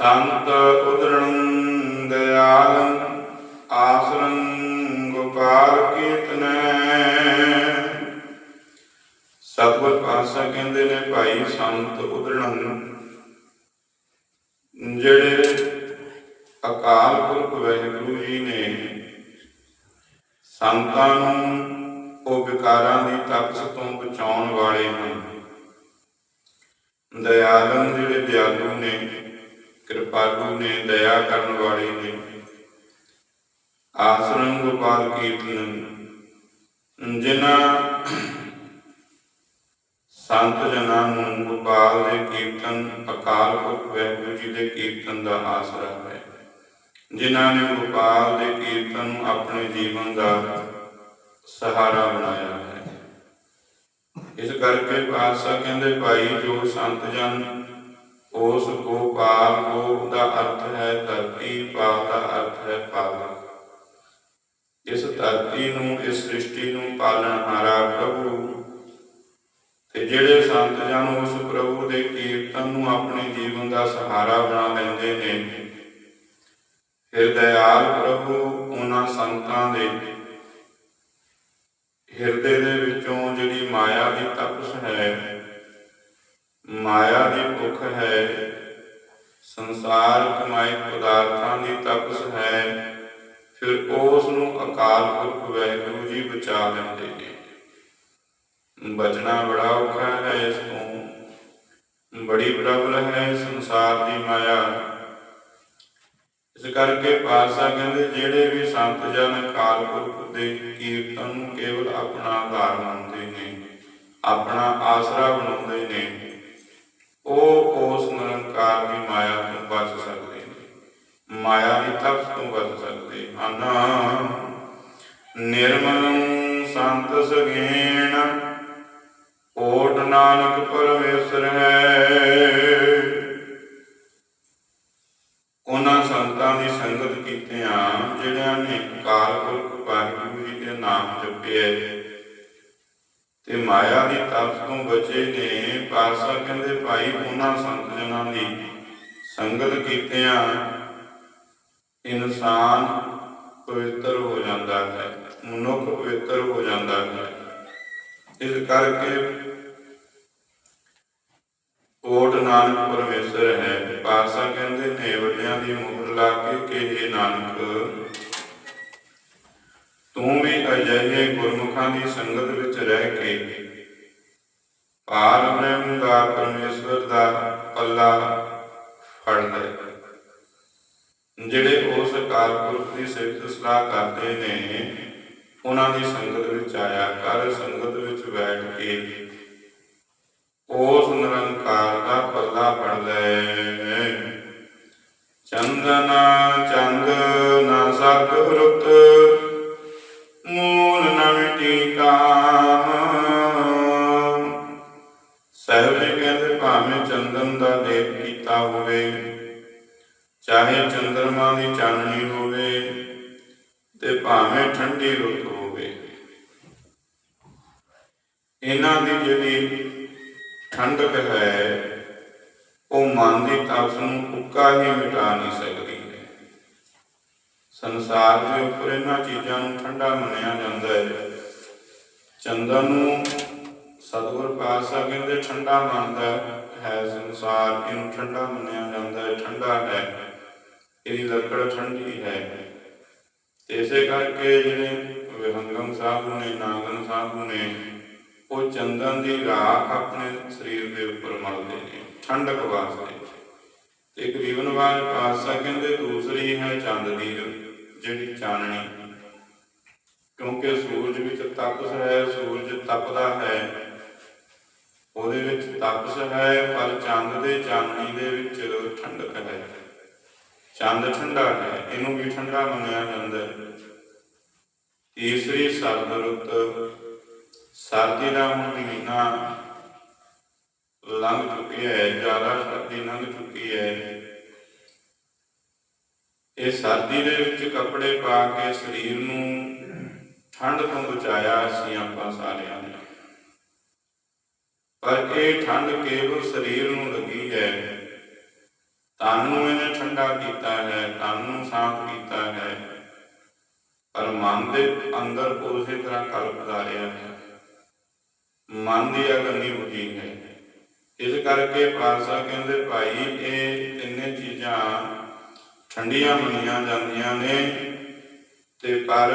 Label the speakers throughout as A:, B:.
A: ਸੰਤ ਉਦਰਣ ਦਇਆਲ, ਆਸਰੰ ਗੋਪਾਲ ਕੀਰਤਨੈ। ਸਤਿਗੁਰ ਪਾਤਸ਼ਾਹ ਕਹਿੰਦੇ ਨੇ, ਭਾਈ ਸੰਤ ਉਦਰਣ ਜਿਹੜੇ ਅਕਾਲ ਪੁਰਖ ਵਾਹਿਗੁਰੂ ਜੀ ਨੇ ਸੰਤਾਂ ਨੂੰ ਉਹ ਵਿਕਾਰਾਂ ਦੀ ਤਪਸ ਤੋਂ ਬਚਾਉਣ ਵਾਲੇ ਹਨ। ਦਇਆਲਨ ਜਿਹੜੇ ਦਿਆਲੂ ਨੇ ਕਿਰਪਾਲੂ ਨੇ, ਦਇਆ ਕਰਨ ਵਾਲੇ ਨੇ। ਆਸਰੰ ਗੋਪਾਲ ਕੀਰਤਨ ਜਿਨ੍ਹਾਂ ਸੰਤ ਜਨਾਂ ਨੂੰ ਗੋਪਾਲ ਦੇ ਕੀਰਤਨ, ਅਕਾਲ ਪੁਰਖ ਵਾਹਿਗੁਰੂ ਜੀ ਦੇ ਕੀਰਤਨ ਦਾ ਆਸਰਾ ਹੈ ਜਿਨ੍ਹਾਂ ਨੇ ਗੋਪਾਲ ਦੇ ਕੀਰਤਨ ਨੂੰ ਆਪਣੇ ਜੀਵਨ ਦਾ ਸਹਾਰਾ ਬਣਾਇਆ ਹੈ। ਇਸ ਕਰਕੇ ਪਾਤਸ਼ਾਹ ਕਹਿੰਦੇ, ਭਾਈ ਜੋ ਸੰਤ ਜਨ ਉਸ ਗੋਪਾਲ ਗੋ ਦਾ ਅਰਥ ਹੈ ਧਰਤੀ ਪਾਲ ਦਾ ਅਰਥ ਹੈ ਪਾਲਕ ਇਸ ਧਰਤੀ ਨੂੰ, ਇਸ ਸ੍ਰਿਸ਼ਟੀ ਨੂੰ ਪਾਲਣਹਾਰਾ ਪ੍ਰਭੂ, ਤੇ ਜਿਹੜੇ ਸੰਤ ਜਨ ਉਸ ਪ੍ਰਭੂ ਦੇ ਕੀਰਤਨ ਨੂੰ ਆਪਣੇ ਜੀਵਨ ਦਾ ਸਹਾਰਾ ਬਣਾ ਲੈਂਦੇ ਨੇ ਹਿਰਦਿਆਲ ਪ੍ਰਭੂ ਉਹਨਾਂ ਸੰਤਾਂ ਦੇ ਹਿਰਦੇ ਦੇ ਵਿੱਚੋਂ ਜਿਹੜੀ ਮਾਇਆ ਦੀ ਤਪਸ ਹੈ ਮਾਇਆ ਦੀ ਭੁੱਖ ਹੈ, ਸੰਸਾਰ ਕਮਾਈ ਪਦਾਰਥਾਂ ਦੀ ਤਪਸ ਹੈ, ਫਿਰ ਉਸ ਨੂੰ ਅਕਾਲ ਪੁਰਖ ਵਾਹਿਗੁਰੂ ਜੀ ਬਚਾ ਦਿੰਦੇ ਨੇ। ਬਚਣਾ ਬੜਾ ਔਖਾ ਹੈ ਇਸ ਤੋਂ। ਬੜੀ ਪ੍ਰਬਲ ਹੈ ਸੰਸਾਰ ਦੀ ਮਾਇਆ। ਇਸ ਕਰਕੇ ਪਾਤਸ਼ਾਹ ਕਹਿੰਦੇ, ਜਿਹੜੇ ਵੀ ਸੰਤ ਜਨ ਅਕਾਲ ਪੁਰਖ ਦੇ ਕੀਰਤਨ ਨੂੰ ਕੇਵਲ ਆਪਣਾ ਆਧਾਰ ਮੰਨਦੇ ਨੇ, ਆਪਣਾ ਆਸਰਾ ਬਣਾਉਂਦੇ ਨੇ ਉਹ ਉਸ ਨਿਰੰਕਾਰ ਦੀ ਮਾਇਆ ਤੋਂ ਬਚ ਸਕਦੇ ਨੇ। ਮਾਇਆ ਦੀ ਤਪਸ ਤੋਂ ਬਚ ਸਕਦੇ। ਹਨ ਨਿਰਮਲੰ ਸੰਤ ਸਗੇਣ, ਓਟ ਨਾਨਕ ਪਰਮੇਸ਼ਰ ਹੈ। ਉਹਨਾਂ ਸੰਤਾਂ ਦੀ ਸੰਗਤ ਕੀਤਿਆਂ, ਜਿਹੜਿਆਂ ਨੇ ਅਕਾਲ ਪੁਰਖ ਵਾਹਿਗੁਰੂ ਜੀ ਦੇ ਨਾਮ ਜਪਿਆ ਤੇ ਮਾਇਆ ਦੀ ਤਪਸ ਤੋਂ ਬਚੇ ਨੇ, ਪਾਤਸ਼ਾਹ ਕਹਿੰਦੇ, ਭਾਈ, ਉਹਨਾਂ ਸੰਤ ਜਨਾਂ ਦੀ ਸੰਗਤ ਕੀਤਿਆਂ ਇਨਸਾਨ ਪਵਿੱਤਰ ਹੋ ਜਾਂਦਾ ਹੈ, ਮਨੁੱਖ ਪਵਿੱਤਰ ਹੋ ਜਾਂਦਾ ਹੈ। ਇਸ ਕਰਕੇ ਓਟ ਨਾਨਕ ਪਰਮੇਸ਼ਰ ਹੈ। ਪਾਤਸ਼ਾਹ ਕਹਿੰਦੇ ਨੇ ਵੱਡਿਆਂ ਦੀ ਮੁਹਰ ਲਾ ਕੇ ਕਿ ਨਾਨਕ ਤੂੰ ਵੀ ਅਜਿਹੇ ਗੁਰਮੁਖਾਂ ਦੀ ਸੰਗਤ ਵਿੱਚ ਰਹਿ ਕੇ ਪਾਰ ਬ੍ਰਹਮ ਦਾ ਪਰਮੇਸ਼ਵਰ ਦਾ ਪੱਲਾ ਫੜ ਲੈ। ਜਿਹੜੇ ਉਸ ਅਕਾਲ ਦੀ ਸਿਫਤ ਸਲਾਹ ਕਰਦੇ ਨੇ, ਉਹਨਾਂ ਦੀ ਸੰਗਤ ਵਿੱਚ ਆਇਆ ਕਰ, ਸੰਗਤ ਵਿੱਚ ਬੈਠ ਕੇ ਉਸ ਨਿਰੰਕਾਰ ਦਾ ਪੱਲਾ ਫੜ ਲੈ। ਚੰਦਨਾ ਚੰਦ ਨਾ ਸਤ ਰੁਤ ਮੂਲ ਨ ਕਾਮ ਸਾਹਿਬ ਜੀ ਕਹਿੰਦੇ, ਭਾਵੇਂ ਚੰਦਨ ਦਾ ਲੇਪ ਕੀਤਾ ਹੋਵੇ, ਚਾਹੇ ਚੰਦਰਮਾ ਦੀ ਚਾਨਣੀ ਹੋਵੇ, ਤੇ ਭਾਵੇਂ ਠੰਡੀ ਰੁੱਤ ਹੋਵੇ। ਇਹਨਾਂ ਦੀ ਜਿਹੜੀ ਠੰਡਕ ਹੈ, ਉਹ ਮਨ ਦੀ ਤਪਸ ਨੂੰ ਉੱਕਾ ਹੀ ਮਿਟਾ ਨਹੀਂ ਸਕਦਾ। ਸੰਸਾਰ ਦੇ ਉੱਪਰ ਇਹਨਾਂ ਚੀਜ਼ਾਂ ਨੂੰ ਠੰਡਾ ਮੰਨਿਆ ਜਾਂਦਾ ਹੈ। ਚੰਦਨ ਨੂੰ ਸਤਿਗੁਰ ਪਾਤਸ਼ਾਹ ਕਹਿੰਦੇ ਠੰਡਾ ਮੰਨਦਾ ਹੈ, ਸੰਸਾਰ ਇਹਨੂੰ ਠੰਡਾ ਮੰਨਿਆ ਜਾਂਦਾ ਹੈ, ਠੰਡਾ ਹੈ। ਇਹਦੀ ਲੱਕੜ ਠੰਡੀ ਹੈ। ਇਸੇ ਕਰਕੇ ਜਿਹੜੇ ਵਿਹੰਗਮ ਸਾਹਿਬ ਨੇ ਨਾਗਨ ਸਾਹਿਬ ਨੇ ਉਹ ਚੰਦਨ ਦੀ ਰਾਖ ਆਪਣੇ ਸਰੀਰ ਦੇ ਉੱਪਰ ਮਲਦੇ ਨੇ, ਠੰਡਕ ਵਾਸਤੇ। ਤੇ ਗਰੀਬਨ ਵਾਲ ਪਾਤਸ਼ਾਹ ਕਹਿੰਦੇ ਦੂਸਰੀ ਹੈ ਚੰਦ ਦੀ। ਜਿਹੜੀ ਚਾਨਣੀ, ਕਿਉਂਕਿ ਸੂਰਜ ਵਿੱਚ ਤਪਸ ਹੈ, ਸੂਰਜ ਤਪਦਾ ਹੈ। ਉਹਦੇ ਵਿੱਚ ਤਪਸ ਹੈ, ਪਰ ਚੰਦ ਦੇ ਚਾਨਣੀ ਦੇ ਵਿੱਚ ਠੰਡਕ ਹੈ। ਚੰਦ ਠੰਡਾ ਹੈ, ਇਹਨੂੰ ਵੀ ਠੰਡਾ ਮੰਨਿਆ ਜਾਂਦਾ ਹੈ। ਤੀਸਰੀ ਸਰਦ ਰੁੱਤ, ਸਰਦੀ ਦਾ ਹੁਣ ਮਹੀਨਾ ਲੰਘ ਚੁੱਕਿਆ ਹੈ, ਜ਼ਿਆਦਾ ਸਰਦੀ ਲੰਘ ਚੁੱਕੀ ਹੈ। ਇਹ ਸਰਦੀ ਦੇ ਵਿੱਚ ਕੱਪੜੇ ਪਾ ਕੇ ਸਰੀਰ ਨੂੰ ਠੰਡ ਤੋਂ ਬਚਾਇਆ ਅਸੀਂ ਆਪਾਂ ਸਾਰਿਆਂ ਨੇ। ਪਰ ਇਹ ਠੰਡ ਕੇਵਲ ਸਰੀਰ ਨੂੰ ਲੱਗੀ ਹੈ। ਤਨ ਨੂੰ ਇਹਨੇ ਠੰਡਾ ਕੀਤਾ ਹੈ ਤਨ ਨੂੰ ਸਾਫ਼ ਕੀਤਾ ਹੈ। ਪਰ ਮਨ ਦੇ ਅੰਦਰ ਉਸੇ ਤਰ੍ਹਾਂ ਕਲਪਦਾ ਰਿਹਾ ਹੈ। ਮਨ ਦੀ ਅਗਨੀ ਬੁਝੀ ਹੈ। ਇਸ ਕਰਕੇ ਪਾਸਾ ਕਹਿੰਦੇ, ਭਾਈ, ਇਹ ਤਿੰਨੇ ਚੀਜ਼ਾਂ ਠੰਡੀਆਂ ਮੰਨੀਆਂ ਜਾਂਦੀਆਂ ਨੇ, ਤੇ ਪਰ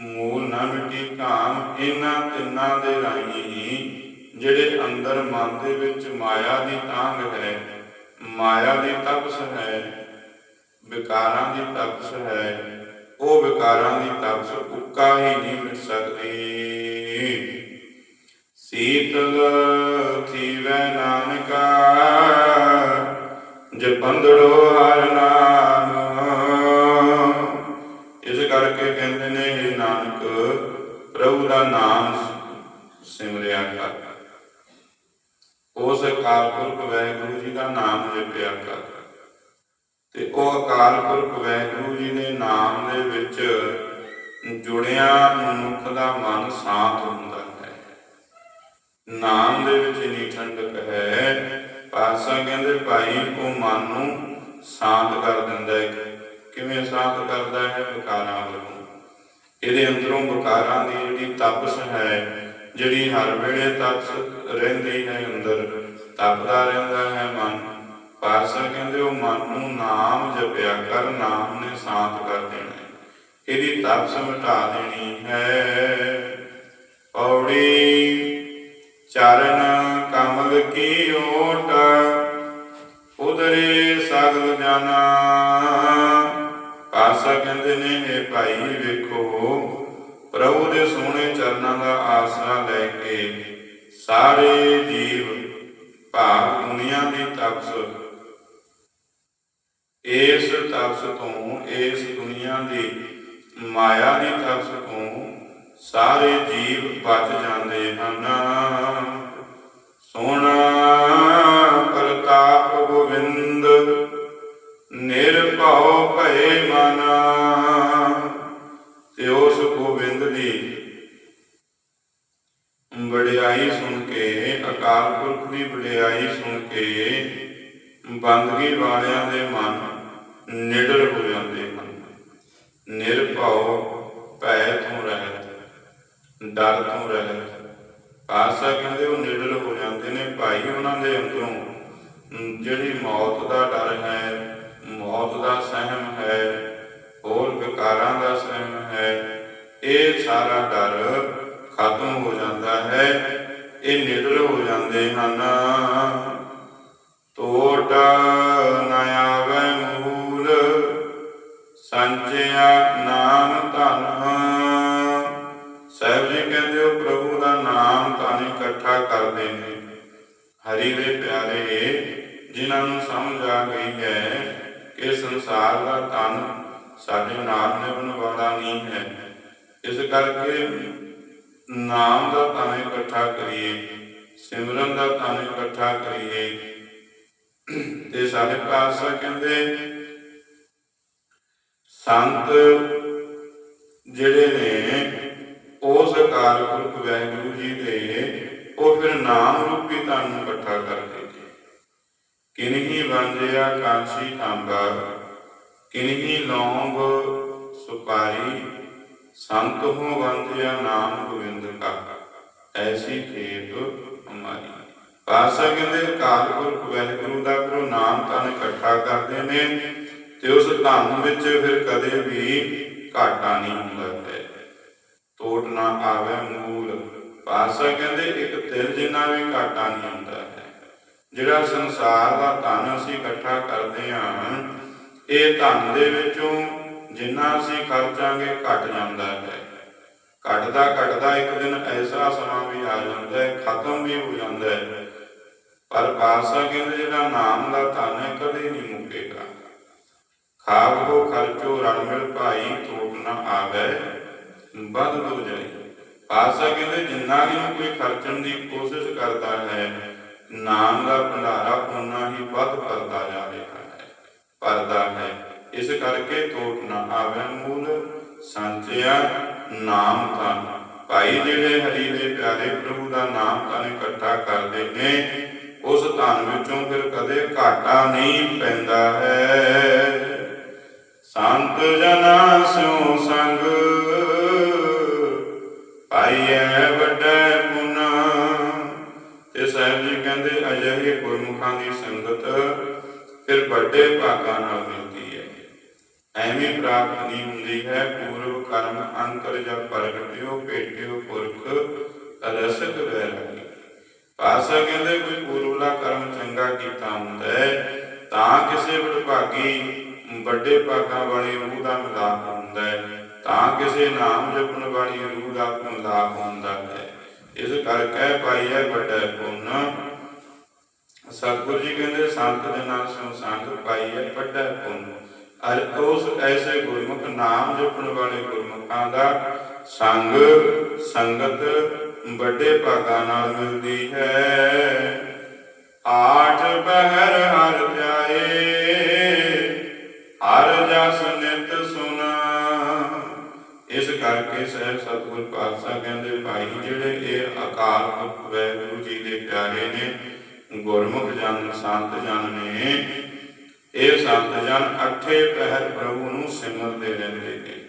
A: ਮੂਲ ਨਾ ਮਿੱਟੀ ਕਾਮ ਇਹਨਾਂ ਤਿੰਨਾਂ ਦੇ ਰਾਹੀਂ ਹੀ, ਜਿਹੜੇ ਅੰਦਰ ਮਨ ਦੇ ਵਿੱਚ ਮਾਇਆ ਦੀ ਤਾਂਗ ਹੈ, ਮਾਇਆ ਦੀ ਤਪਸ ਹੈ, ਵਿਕਾਰਾਂ ਦੀ ਤਪਸ ਹੈ, ਉਹ ਵਿਕਾਰਾਂ ਦੀ ਤਪਸ ਉੱਕਾ ਹੀ ਨਹੀਂ ਮਿਟ ਸਕਦੀ। ਸੀਤਲ ਥੀਵੈ ਨਾਨਕਾ ਜਪੰਦੜੋ ਹਰ ਨਾਮ, ਇਸ ਕਰਕੇ ਕਹਿੰਦੇ ਨੇ ਇਹ ਨਾਨਕ, ਪ੍ਰਭੂ ਦਾ ਨਾਮ ਸਿਮਰਿਆ ਕਰ। ਉਸ ਅਕਾਲ ਪੁਰਖ ਵਾਹਿਗੁਰੂ ਜੀ ਦਾ ਨਾਮ ਜਪਿਆ ਕਰ। ਤੇ ਉਹ ਅਕਾਲ ਪੁਰਖ ਵੈਗੁਰੂ ਜੀ ਦੇ ਨਾਮ ਦੇ ਵਿੱਚ ਜੁੜਿਆ ਮਨੁੱਖ ਦਾ ਮਨ ਸ਼ਾਂਤ ਹੁੰਦਾ ਹੈ। ਨਾਮ ਦੇ ਵਿੱਚ ਇਨੀ ਠੰਡਕ ਹੈ ਪਾਸਾ ਕਹਿੰਦੇ, ਭਾਈ ਉਹ ਮਨ ਨੂੰ ਸ਼ਾਂਤ ਕਰ ਦਿੰਦਾ ਹੈ। ਕਿਵੇਂ ਸ਼ਾਂਤ ਕਰਦਾ ਹੈ? ਵਿਕਾਰਾਂ ਵੱਲੋਂ। ਇਹਦੇ ਅੰਦਰੋਂ ਵਿਕਾਰਾਂ ਦੀ ਜਿਹੜੀ ਤਪਸ ਹੈ, ਜਿਹੜੀ ਹਰ ਵੇਲੇ ਤਪਸ ਰਹਿੰਦੀ ਹੈ ਅੰਦਰ, ਤਪਦਾ ਰਹਿੰਦਾ ਹੈ ਮਨ। ਪਾਸਾ ਕਹਿੰਦੇ, ਉਹ ਮਨ ਨੂੰ ਨਾਮ ਜਪਿਆ ਕਰ, ਨਾਮ ਨੇ ਸ਼ਾਂਤ ਕਰ ਦੇਣਾ ਇਹਦੀ ਤਪਸ ਮਿਟਾ ਦੇਣੀ ਹੈ। ਪੌੜੀ ਚਰਨ ਕਮਲ ਕੀ ਓਟ ਉਦਰੇ ਸਗਲ ਜਾਨਾ। ਪਾਸਾ ਕਹਿੰਦੇ ਨੇ ਇਹ ਭਾਈ, ਵੇਖੋ, ਪ੍ਰਭੂ ਦੇ ਸੋਹਣੇ ਚਰਨਾਂ ਦਾ ਆਸਰਾ ਲੈ ਕੇ ਸਾਰੇ ਜੀਵ ਭਾਵ ਦੁਨੀਆ ਦੀ ਤਪਸ, ਇਸ ਤਪਸ ਤੋਂ, ਇਸ ਦੁਨੀਆ ਦੀ ਮਾਇਆ ਦੀ ਤਪਸ ਤੋਂ ਸਾਰੇ ਜੀਵ ਬਚ ਜਾਂਦੇ ਹਨ। ਸੋਹਣਾ ਨਿਰਭਉ ਭਏ ਮਨ। ਤੇ ਉਸ ਗੋਬਿੰਦ ਦੀ ਵਡਿਆਈ ਸੁਣ ਕੇ, ਅਕਾਲ ਪੁਰਖ ਦੀ ਵਡਿਆਈ ਸੁਣ ਕੇ, ਬੰਦਗੀ ਵਾਲਿਆਂ ਦੇ ਮਨ ਨਿਡਰ ਹੋ ਜਾਂਦੇ ਹਨ। ਨਿਰਭਉ ਭੈ ਤੋਂ ਰਹਿਤ, ਡਰ ਤੋਂ ਰਹਿਤ। ਪਾਸਾ ਕਹਿੰਦੇ ਉਹ ਨਿਡਰ ਹੋ ਜਾਂਦੇ ਨੇ, ਭਾਈ ਉਹਨਾਂ ਦੇ ਅੰਦਰੋਂ ਜਿਹੜੀ ਮੌਤ ਦਾ ਡਰ ਹੈ ਮੌਤ ਦਾ ਸਹਿਮ ਹੈ, ਹੋਰ ਵਿਕਾਰਾਂ ਦਾ ਸਹਿਮ ਹੈ, ਇਹ ਸਾਰਾ ਡਰ ਖਤਮ ਹੋ ਜਾਂਦਾ ਹੈ, ਇਹ ਨਿਡਰ ਹੋ ਜਾਂਦੇ ਹਨ। ਟੋਟ ਨ ਆਵੈ ਮੂਲ ਸੰਚਿਆ ਨਾਮ ਧਨ। ਸਾਹਿਬ ਜੀ ਕਹਿੰਦੇ ਉਹ ਪ੍ਰਭੂ ਦਾ ਨਾਮ ਧਨ ਇਕੱਠਾ ਕਰਦੇ ਨੇ। ਹਰੀ ਦੇ ਪਿਆਰੇ, ਜਿਨ੍ਹਾਂ ਨੂੰ ਸਮਝ ਆ ਗਈ ਹੈ ਕਿ ਸੰਸਾਰ ਦਾ ਧਨ ਸਾਡੇ ਨਾਲ ਨਿਭਣ ਵਾਲਾ ਨਹੀਂ ਹੈ। ਇਸ ਕਰਕੇ ਨਾਮ ਦਾ ਧਨ ਇਕੱਠਾ ਕਰੀਏ, ਸਿਮਰਨ ਦਾ ਧਨ ਇਕੱਠਾ ਕਰੀਏ। ਤੇ ਸਾਹਿਬ ਪਾਤਸ਼ਾਹ ਕਹਿੰਦੇ, ਸੰਤ ਜਿਹੜੇ ਨੇ ਉਸ ਅਕਾਲ ਪੁਰਖ ਵਾਹਿਗੁਰੂ ਜੀ ਦੇ, ਉਹ ਫਿਰ ਨਾਮ ਰੂਪੀ ਧਨ ਨੂੰ ਇਕੱਠਾ ਕਰਦੇ ਕਿਨਹੀ ਵੰਜਿਆ ਕਾਂਸੀ ਤਾਂਬਾ ਕਿਨਹੀ ਲੌਂਗ ਸੁਪਾਰੀ, ਸੰਤ ਹੋ ਵੰਜਿਆ ਨਾਮ ਗੋਬਿੰਦ ਕਾ, ਐਸੀ ਖੇਤ ਹਮਾਰੀ। ਪਾਸਾ ਕਹਿੰਦੇ ਅਕਾਲ ਪੁਰਖ ਵਾਹਿਗੁਰੂ ਦਾ ਫਿਰ ਨਾਮ ਤਾਂ ਇਕੱਠਾ ਕਰਦੇ ਨੇ ਤੇ ਉਸ ਧਨ ਵਿੱਚ ਫਿਰ ਕਦੇ ਵੀ ਘਾਟਾ ਨਹੀਂ ਹੁੰਦਾ ਹੈ। ਟੋਟ ਨਾ ਆਵੇ ਮੂਲ। ਪਾਸਾ ਕਹਿੰਦੇ, ਇੱਕ ਤਿਲ ਜਿੰਨਾ ਵੀ ਘਾਟਾ ਨਹੀਂ ਹੁੰਦਾ ਹੈ। ਜਿਹੜਾ ਸੰਸਾਰ ਦਾ ਧਨ ਅਸੀਂ ਇਕੱਠਾ ਕਰਦੇ ਹਾਂ, ਇਹ ਧਨ ਦੇ ਵਿੱਚੋਂ ਜਿੰਨਾ ਅਸੀਂ ਖਰਚਾਂਗੇ ਘਟ ਜਾਂਦਾ ਹੈ। ਘਟਦਾ ਘਟਦਾ ਇੱਕ ਦਿਨ ਐਸਾ ਸਮਾਂ ਵੀ ਆ ਜਾਂਦਾ ਹੈ, ਖਤਮ ਵੀ ਹੋ ਜਾਂਦਾ ਹੈ। ਪਰ ਪਾਸਾ ਕਹਿੰਦੇ ਜਿਹੜਾ ਨਾਮ ਦਾ ਧਨ ਹੈ, ਕਦੇ ਨਹੀਂ ਮੁੱਕੇਗਾ। ਖਾਬ ਕੋ ਖਰਚੋ ਰਣ ਮਿਲ ਭਾਈ ਟੋਟ ਨਾ ਆਵੇ ਬਦ ਹੋ ਜਾਏ। ਪਾਸਾ ਕਹਿੰਦੇ ਜਿੰਨਾ ਵੀ ਕੋਈ ਖਰਚਣ ਦੀ ਕੋਸ਼ਿਸ਼ ਕਰਦਾ ਹੈ ਨਾਮ ਦਾ ਭੰਡਾਰਾ ਉਨਾ ਹੀ ਵੱਧ ਕਰਦਾ ਜਾ ਪਰਦਾ ਹੈ, ਇਸ ਕਰਕੇ ਟੋਟ ਨਾ ਆਵੇ ਮੂਲ। ਸੰਚਿਆ ਨਾਮ ਤਾਂ, ਭਾਈ ਜਿਹੜੇ ਹਰੀ ਦੇ ਪਿਆਰੇ ਪ੍ਰਭੂ ਦਾ ਨਾਮ ਤਾਂ ਇਕੱਠਾ ਕਰਦੇ ਨੇ, ਉਸ ਧਨ ਵਿੱਚੋਂ ਫਿਰ ਕਦੇ ਘਾਟਾ ਨਹੀਂ ਪੈਂਦਾ ਹੈ। ਸੰਤ ਜਨਾ ਸਿਉ ਸੰਗ ਪਾਈਐ ਗੁਰਮੁਖਾਂ ਦੀ ਸੰਗਤ ਫਿਰ ਵੱਡੇ ਭਾਗਾਂ ਨਾਲ ਮਿਲਦੀ ਹੈ। ਐਵੇਂ ਪ੍ਰਾਪਤ ਨਹੀਂ ਹੁੰਦੀ ਹੈ। ਪੂਰਵ ਕਰਮ, ਅੰਤਰ ਜਾਂ ਪ੍ਰਗਟਿਓ, ਭੇਟਿਓ, ਪੁਰਖ ਰਸਕ ਵੈਰਾਗੀ। ਪਾਸਾ ਕਹਿੰਦੇ ਕੋਈ ਪੂਰਵਲਾ ਕਰਮ ਚੰਗਾ ਕੀਤਾ ਹੁੰਦਾ ਹੈ, ਤਾਂ ਕਿਸੇ ਵਡਭਾਗੀ ਵੱਡੇ ਭਾਗਾਂ ਵਾਲੀ ਰੂਹ ਦਾ ਮਿਲਾਪ ਹੁੰਦਾ ਹੈ, ਤਾਂ ਕਿਸੇ ਨਾਮ ਜਪਣ ਵਾਲੀ ਰੂਹ ਦਾ ਮਿਲਾਪ ਹੁੰਦਾ ਹੈ। ਇਸ ਕਰਕੇ ਪਾਈ ਹੈ, ਵੱਡਾ ਪੁੰਨ ਸਤਿਗੁਰੂ ਜੀ ਕਹਿੰਦੇ, ਸੰਤ ਦੇ ਨਾਲ ਸੋ ਸੰਗ ਪਾਈ ਹੈ, ਵੱਡਾ ਪੁੰਨ। ਅਰ ਉਸ ਐਸੇ ਗੁਰਮੁਖ, ਨਾਮ ਜਪਣ ਵਾਲੇ ਗੁਰਮੁਖਾਂ ਦਾ ਸੰਗ, ਸੰਗਤ ਵੱਡੇ ਭਾਗਾਂ ਨਾਲ ਮਿਲਦੀ ਹੈ। ਆਠ ਪਹਿਰ ਹਰ ਧਿਆਏ, ਹਰ ਜਸ ਨਿਤ ਸੁਨਾ। ਇਸ ਕਰਕੇ ਸਹਿਬ ਸਤਿਗੁਰ ਪਾਤਸ਼ਾਹ ਕਹਿੰਦੇ, ਭਾਈ ਜਿਹੜੇ ਇਹ ਅਕਾਲ ਪੁਰਖ ਵਾਹਿਗੁਰੂ ਜੀ ਦੇ ਪਿਆਰੇ ਨੇ ਗੁਰਮੁਖ ਜਨ, ਸੰਤ ਜਨ ਨੇ ਇਹ ਸੰਤ ਜਨ ਅਠੇ ਪਹਿਰ ਪ੍ਰਭੂ ਨੂੰ ਸਿਮਰਦੇ ਰਹਿੰਦੇ ਨੇ।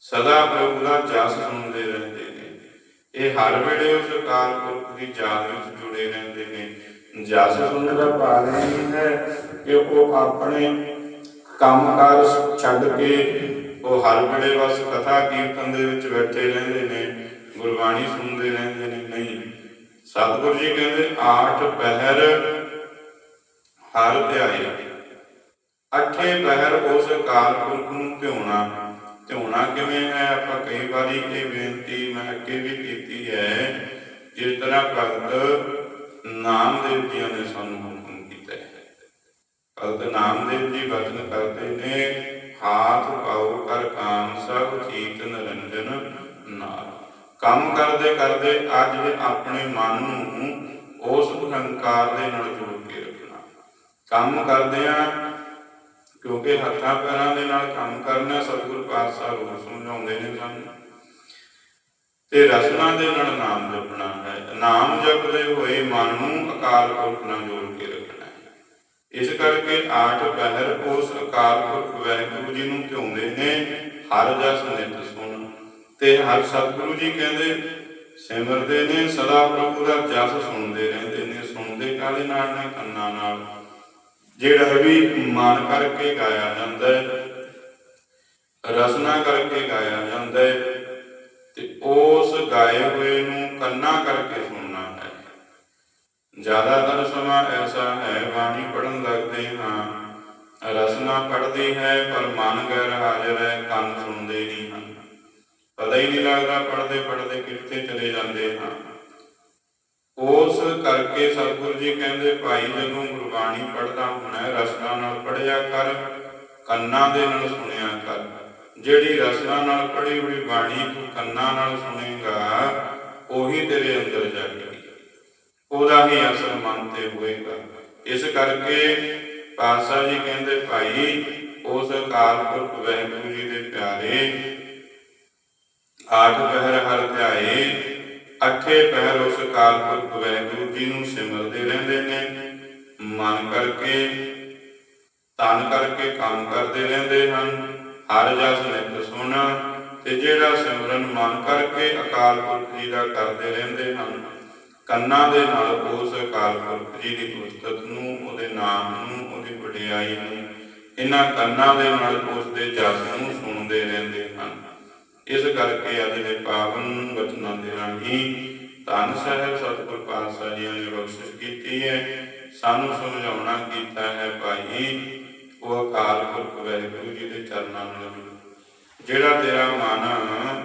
A: ਸਦਾ ਪ੍ਰਭੂ ਦਾ ਜਸ ਸੁਣਦੇ ਰਹਿੰਦੇ ਨੇ। ਇਹ ਹਰ ਵੇਲੇ ਉਸ ਅਕਾਲ ਪੁਰਖ ਦੀ ਯਾਦ ਵਿੱਚ ਜੁੜੇ ਰਹਿੰਦੇ ਨੇ। ਜਸ ਸੁਣਨ ਦਾ ਭਾਵ ਇਹ ਨਹੀਂ ਹੈ ਕਿ ਉਹ ਆਪਣੇ ਕੰਮਕਾਰ ਛੱਡ ਕੇ ਉਹ ਹਰ ਵੇਲੇ ਬਸ ਕਥਾ ਕੀਰਤਨ ਦੇ ਵਿੱਚ ਬੈਠੇ ਰਹਿੰਦੇ ਨੇ। ਗੁਰਬਾਣੀ ਸੁਣਦੇ ਰਹਿੰਦੇ ਨੇ। ਨਹੀਂ ਸਤਿਗੁਰੂ ਜੀ ਕਹਿੰਦੇ, ਆਠ ਪਹਿਰ ਹਰ ਧਿਆਏ। ਅਠੇ ਪਹਿਰ ਉਸ ਅਕਾਲ ਪੁਰਖ ਨੂੰ ਧਿਆਉਣਾ ਧਿਆਉਣਾ ਕਿਵੇਂ ਹੈ? ਆਪਾਂ ਕਈ ਵਾਰੀ ਇਹ ਬੇਨਤੀ ਮੈਂ ਅੱਗੇ ਵੀ ਕੀਤੀ ਹੈ, ਜਿਸ ਤਰ੍ਹਾਂ ਭਗਤ ਨਾਮਦੇਵ ਜੀ ਨੇ ਸਾਨੂੰ ਹੁਕਮ ਕੀਤਾ ਹੈ। ਭਗਤ ਨਾਮਦੇਵ ਜੀ ਬਚਨ ਕਰਦੇ ਨੇ, ਹਾਥ ਪਾਉ ਕਰ ਕਾਮ ਸਭ ਚੀਤ ਨਿਰੰਜਨ ਨਾਲ ਕੰਮ ਕਰਦੇ ਕਰਦੇ ਅੱਜ ਦੇ ਆਪਣੇ ਮਨ ਨੂੰ ਉਸ ਅਹੰਕਾਰ ਦੇ ਨਾਲ ਜੋੜ ਕੇ ਰੱਖਣਾ। ਕੰਮ ਕਰਦਿਆਂ ਕਿਉਂਕਿ ਹੱਥਾਂ ਪੈਰਾਂ ਦੇ ਨਾਲ ਕੰਮ ਕਰਨਾ ਸਤਿਗੁਰ ਪਾਤਸ਼ਾਹ ਰੋਜ਼ ਸਮਝਾਉਂਦੇ ਨੇ ਸਾਨੂੰ। ਤੇ ਰਸਨਾ ਦੇ ਨਾਲ ਨਾਮ ਜਪਣਾ ਹੈ। ਨਾਮ ਜਪਦੇ ਹੋਏ ਮਨ ਨੂੰ ਅਕਾਲ ਪੁਰਖ ਨਾਲ ਜੋੜ ਕੇ ਰੱਖਣਾ ਹੈ। ਇਸ ਕਰਕੇ ਆਠ ਪਹਿਰ ਉਸ ਅਕਾਲ ਪੁਰਖ ਵਾਹਿਗੁਰੂ ਜੀ ਨੂੰ ਧਿਆਉਂਦੇ ਨੇ, ਹਰ ਜਸ ਨਿਤ ਸੁਣ। ਤੇ ਹਰ ਸਤਿਗੁਰੂ ਜੀ ਕਹਿੰਦੇ, ਸਿਮਰਦੇ ਨੇ, ਸਦਾ ਪ੍ਰਭੂ ਦਾ ਜਸ ਸੁਣਦੇ ਰਹਿੰਦੇ ਨੇ, ਸੁਣਦੇ ਕਾਹਦੇ ਨਾਲ ਨੇ? ਕੰਨਾਂ ਨਾਲ। ਜਿਹੜਾ ਵੀ ਮਨ ਕਰਕੇ ਗਾਇਆ ਜਾਂਦਾ ਹੈ, ਰਸਨਾ ਕਰਕੇ ਗਾਇਆ ਜਾਂਦਾ ਹੈ, ਤੇ ਉਸ ਗਾਏ ਹੋਏ ਨੂੰ ਕੰਨਾਂ ਕਰਕੇ ਸੁਣਨਾ ਹੈ। ਜ਼ਿਆਦਾਤਰ ਸਮਾਂ ਐਸਾ ਹੈ, ਬਾਣੀ ਪੜਨ ਲੱਗਦੇ ਹਾਂ। ਰਸਨਾ ਪੜਦੀ ਹੈ, ਪਰ ਮਨ ਗੈਰ ਹਾਜ਼ਰ ਹੈ, ਕੰਨ ਸੁਣਦੇ ਨਹੀਂ ਹਨ ਪਤਾ ਹੀ ਨਹੀਂ ਲੱਗਦਾ ਪੜਦੇ ਪੜਦੇ ਕਿੱਥੇ ਚਲੇ ਜਾਂਦੇ ਹਾਂ। ਉਸ ਕਰਕੇ ਸਤਿਗੁਰੂ ਜੀ ਕਹਿੰਦੇ, ਭਾਈ, ਜਦੋਂ ਗੁਰਬਾਣੀ ਪੜਦਾ ਹੋਣਾ ਰਸਨਾ ਨਾਲ ਪੜਿਆ ਕਰ, ਕੰਨਾਂ ਦੇ ਨਾਲ ਸੁਣਿਆ ਕਰ। ਜਿਹੜੀ ਰਸਨਾ ਨਾਲ ਪੜੀ ਹੋਈ ਬਾਣੀ ਤੂੰ ਕੰਨਾਂ ਨਾਲ ਸੁਣੇਗਾ, ਉਹੀ ਤੇਰੇ ਅੰਦਰ ਜਾਏਗੀ। ਉਹਦਾ ਹੀ ਅਸਰ ਮਨ ਤੇ ਹੋਏਗਾ। ਇਸ ਕਰਕੇ ਪਾਤਸ਼ਾਹ ਜੀ ਕਹਿੰਦੇ, ਭਾਈ, ਉਸ ਅਕਾਲ ਪੁਰਖ ਵਾਹਿਗੁਰੂ ਜੀ ਦੇ ਪਿਆਰੇ ਆਠ ਪਹਿਰ ਹਰ ਧਿਆਏ ਅਠੇ ਪਹਿਰ ਉਸ ਅਕਾਲ ਪੁਰਖ ਵਾਹਿਗੁਰੂ ਜੀ ਨੂੰ ਸਿਮਰਦੇ ਰਹਿੰਦੇ ਨੇ। ਮਨ ਕਰਕੇ, ਤਨ ਕਰਕੇ ਕੰਮ ਕਰਦੇ ਰਹਿੰਦੇ ਹਨ। ਹਰ ਜਸ ਨਿਤ ਸੁਣ ਤੇ ਜਿਹੜਾ ਸਿਮਰਨ ਮਨ ਕਰਕੇ ਅਕਾਲ ਪੁਰਖ ਜੀ ਦਾ ਕਰਦੇ ਰਹਿੰਦੇ ਹਨ। ਕੰਨਾਂ ਦੇ ਨਾਲ ਉਸ ਅਕਾਲ ਪੁਰਖ ਜੀ ਦੀ ਉਸਤਤ ਨੂੰ, ਉਹਦੇ ਨਾਮ ਨੂੰ, ਉਹਦੀ ਵਡਿਆਈ ਨੂੰ, ਇਹਨਾਂ ਕੰਨਾਂ ਦੇ ਨਾਲ ਉਸ ਦੇ ਜਸ ਨੂੰ ਸੁਣਦੇ ਰਹਿੰਦੇ ਹਨ। ਇਸ ਕਰਕੇ ਅੱਜ ਦੇ ਪਾਵਨ ਬਚਨਾਂ ਦੇ ਰਾਹੀਂ ਧੰਨ ਸਾਹਿਬ ਸਤਿਗੁਰ ਪਾਤਸ਼ਾਹ ਜੀ ਨੇ ਬਖਸ਼ਿਸ਼ ਕੀਤੀ ਹੈ। ਸਾਨੂੰ ਸਮਝਾਉਣਾ ਕੀਤਾ ਹੈ ਭਾਈ, ਉਹ ਅਕਾਲ ਪੁਰਖ ਵਾਹਿਗੁਰੂ ਜੀ ਦੇ ਚਰਨਾਂ ਨਾਲ। ਜਿਹੜਾ ਤੇਰਾ ਮਨ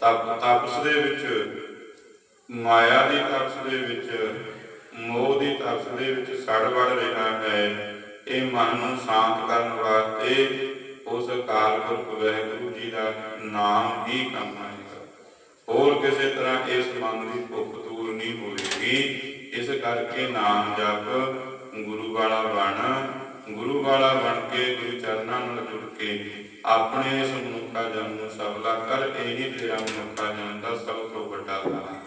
A: ਤਪ, ਤਪਸ ਦੇ ਵਿੱਚ, ਮਾਇਆ ਦੀ ਤਪਸ ਦੇ ਵਿੱਚ, ਮੋਹ ਦੀ ਤਪਸ ਦੇ ਵਿੱਚ ਸੜ ਵੜ ਰਿਹਾ ਹੈ, ਇਹ ਮਨ ਨੂੰ ਸ਼ਾਂਤ ਕਰਨ ਵਾਸਤੇ ਉਸ ਅਕਾਲ ਪੁਰਖ ਵਾਹਿਗੁਰੂ ਜੀ ਦਾ ਨਾਮ ਹੀ ਕੰਮ ਆਏਗਾ। ਹੋਰ ਕਿਸੇ ਤਰ੍ਹਾਂ ਇਸ ਮਨ ਦੀ ਭੁੱਖ ਦੂਰ ਨਹੀਂ ਹੋਵੇਗੀ ਇਸ ਕਰਕੇ ਨਾਮ ਜਪ, ਗੁਰੂ ਵਾਲਾ ਬਣ। ਗੁਰੂ ਵਾਲਾ ਬਣ ਕੇ ਗੁਰੂ ਚਰਨਾਂ ਨਾਲ ਜੁੜ ਕੇ ਆਪਣੇ ਇਸ ਮਨੁੱਖਾ ਜਨ ਨੂੰ ਸਫਲਾ ਕਰ, ਇਹੀ ਤੇਰਾ ਮਨੁੱਖਾ ਜਨ ਦਾ ਸਭ ਤੋਂ ਵੱਡਾ ਦਾਨ ਹੈ।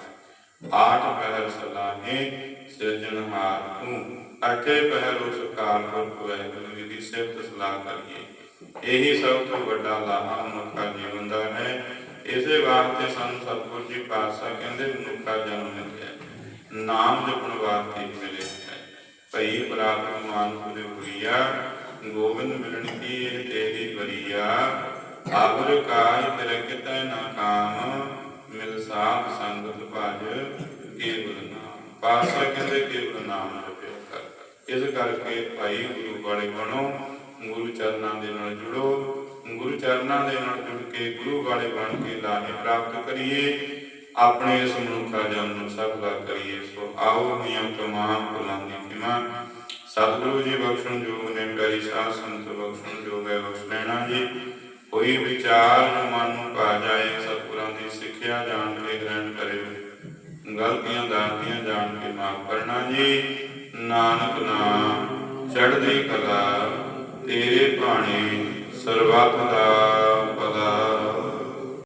A: ਆਠ ਪਹਿਰ ਸਲਾਹੇ ਸਿਰਜਣਹਾਰ ਤੂੰ। ਅਠੇ ਪਹਿਰ ਉਸ ਕਾਲ ਪੁਰਖ ਵਾਹਿਗੁਰੂ ਜੀ ਦੀ ਸਿਫਤ ਸਲਾਹ ਕਰੀਏ। ਇਹੀ ਸਭ ਤੋਂ ਵੱਡਾ ਲਾਹਾ ਮਨੁੱਖਾ ਜੀਵਨ ਦਾ ਹੈ। ਇਸੇ ਵਾਸਤੇ ਸਾਨੂੰ ਸਤਿਗੁਰੂ ਜੀ ਪਾਤਸ਼ਾਹ ਕਹਿੰਦੇ, ਮਨੁੱਖਾ ਜਨਮ ਮਿਲਿਆ। ਨਾਮ ਜਪਣ ਵਾਸਤੇ ਮਿਲਿਆ। ਭਈ ਪ੍ਰਾਪਤ ਮਾਨੁਖ ਦੇ ਬੁਰੀਆ ਗੋਬਿੰਦ ਮਿਲਣ ਕੀ ਇਹ ਤੇਰੀ ਬਰੀਆ ਆਬਰ ਕਾਜ ਤੇਰੇ ਕਿਤੈ ਨਾ ਕਾਮ, ਮਿਲ ਸਾਧ ਸੰਗਤ ਭਜ ਕੇਵਲ ਨਾਮ। ਪਾਤਸ਼ਾਹ ਕਹਿੰਦੇ, ਕੇਵਲ ਨਾਮ ਜਪਿਆ ਕਰ। ਇਸ ਕਰਕੇ ਭਾਈ ਗੁਰੂ ਵਾਲੇ ਬਣੋ। ਗੁਰੂ ਚਰਨਾਂ ਦੇ ਨਾਲ ਜੁੜੋ। ਗੁਰੂ ਚਰਨਾਂ ਦੇ ਨਾਲ ਜੁੜ ਕੇ ਗੁਰੂ ਵਾਲੇ ਬਣ ਕੇ ਲਾਹੇ ਪ੍ਰਾਪਤ ਕਰੀਏ। ਆਪਣੇ ਇਸ ਮਨੁੱਖਾ ਜਨਮ ਨੂੰ ਸਫਲਾ ਕਰੀਏ। ਸੋ ਆਓ ਨਿਯਮ ਤਮਾਮ ਭੁਲਾਂ ਦੀ ਖਿਮਾ ਸਤਿਗੁਰੂ ਜੀ ਬਖਸ਼ਣ ਜੋਗ ਨੇ ਪਿਆਰੀ ਸਾਧ ਸੰਤ ਬਖਸ਼ਣ ਜੋਗ ਹੈ, ਬਖਸ਼ ਲੈਣਾ ਜੀ। ਕੋਈ ਵਿਚਾਰ ਜੋ ਮਨ ਨੂੰ ਪਾ ਜਾਏ, ਸਤਿਗੁਰਾਂ ਦੀ ਸਿੱਖਿਆ ਜਾਣ ਕੇ ਗ੍ਰਹਿਣ ਕਰੇ। ਗਲਤੀਆਂ ਦਾਤੀਆਂ ਜਾਣ ਕੇ ਮਾਫ ਕਰਨਾ ਜੀ। ਨਾਨਕ ਨਾਮ, ਚੜ੍ਹਦੀ ਕਲਾ ਤੇਰੇ ਭਾਣੇ ਸਰਬੱਤ ਪਦਾ